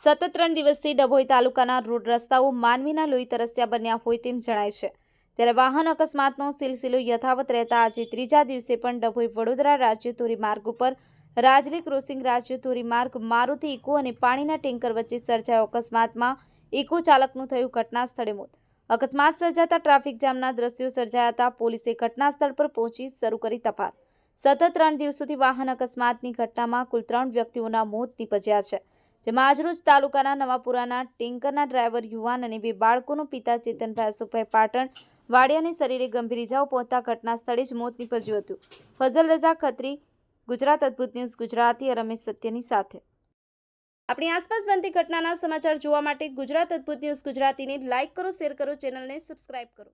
સતત ત્રણ દિવસથી ડભોઈ તાલુકાના રોડ રસ્તાઓ માનવીના લોહી તરસ્યા બન્યા હોય તેમ જણાય છે. ત્યારે વાહન અકસ્માતનો સિલસિલો યથાવત રહેતા આજે ત્રીજા દિવસે પણ ડભોઈ વડોદરા રાજ્ય ધોરીમાર્ગ ઉપર રાજલી ક્રોસિંગ રાજ્ય ધોરીમાર્ગ મારુતિ ઇકો અને પાણીના ટેન્કર વચ્ચે સર્જાયો અકસ્માતમાં ઇકો ચાલકનું થયું ઘટના સ્થળે મોત. અકસ્માત સર્જાતા ટ્રાફિક જામના દ્રશ્યો સર્જાયા હતા. પોલીસે ઘટના સ્થળ પર પહોંચી શરૂ કરી તપાસ. સતત ત્રણ દિવસોથી વાહન અકસ્માતની ઘટનામાં કુલ ત્રણ વ્યક્તિઓના મોત નીપજ્યા છે. જેમાં આજરોજ તાલુકાના નવાપુરાના ટેન્કરના ડ્રાઈવર યુવાન અને બે બાળકોનો પિતા ચેતનભાઈ અશોકભાઈ પાટણ વાડિયાની શરીરે ગંભીર ઇજાઓ પહોંચતા ઘટના સ્થળે જ મોત નીપજ્યું હતું. ફઝલ રજા ખત્રી, ગુજરાત અદ્ભુત ન્યૂઝ ગુજરાતી રમેશ સત્યની સાથે. આપણી આસપાસ બનતી ઘટનાના સમાચાર જોવા માટે ગુજરાત અદ્ભુત ન્યૂઝ ગુજરાતીને લાઇક કરો, શેર કરો, ચેનલને સબસ્ક્રાઇબ કરો.